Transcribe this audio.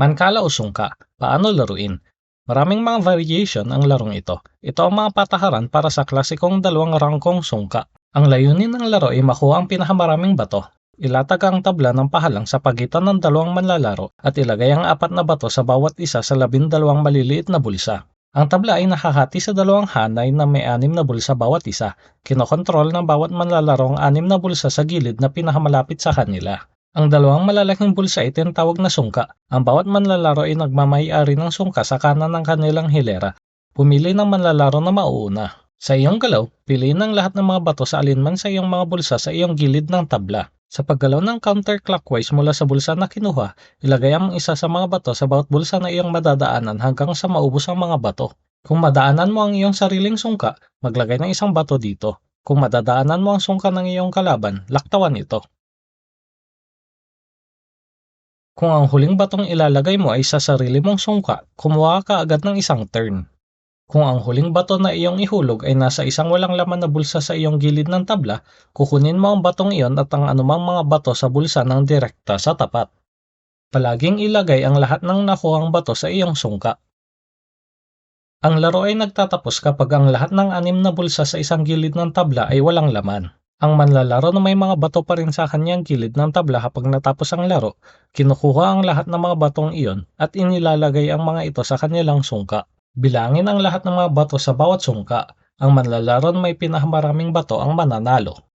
Mankala o sungka, paano laruin? Maraming mga variation ang larong ito. Ito ang mga patakaran para sa klasikong dalawang rangkong sungka. Ang layunin ng laro ay makuha ang pinakamaraming bato. Ilatag ang tabla ng pahalang sa pagitan ng dalawang manlalaro at ilagay ang apat na bato sa bawat isa sa labindalawang maliliit na bulsa. Ang tabla ay nakahati sa dalawang hanay na may anim na bulsa bawat isa. Kinokontrol ng bawat manlalaro ang anim na bulsa sa gilid na pinakamalapit sa kanila. Ang dalawang malalaking bulsa ay tinatawag na sungka. Ang bawat manlalaro ay nagmamayari ng sungka sa kanan ng kanilang hilera. Pumili ng manlalaro na mauuna. Sa iyong galaw, piliin ang lahat ng mga bato sa alinman sa iyong mga bulsa sa iyong gilid ng tabla. Sa paggalaw ng counterclockwise mula sa bulsa na kinuha, ilagay ang isa sa mga bato sa bawat bulsa na iyong madadaanan hanggang sa maubos ang mga bato. Kung madaanan mo ang iyong sariling sungka, maglagay ng isang bato dito. Kung madadaanan mo ang sungka ng iyong kalaban, laktawan ito. Kung ang huling batong ilalagay mo ay sa sarili mong sungka, kumuha ka agad ng isang turn. Kung ang huling bato na iyong ihulog ay nasa isang walang laman na bulsa sa iyong gilid ng tabla, kukunin mo ang batong iyon at ang anumang mga bato sa bulsa ng direkta sa tapat. Palaging ilagay ang lahat ng nakuhang bato sa iyong sungka. Ang laro ay nagtatapos kapag ang lahat ng anim na bulsa sa isang gilid ng tabla ay walang laman. Ang manlalaro na may mga bato pa rin sa kanyang gilid ng tabla kapag natapos ang laro, kinukuha ang lahat ng mga batong iyon at inilalagay ang mga ito sa kanilang sungka. Bilangin ang lahat ng mga bato sa bawat sungka. Ang manlalaro na may pinakamaraming bato ang mananalo.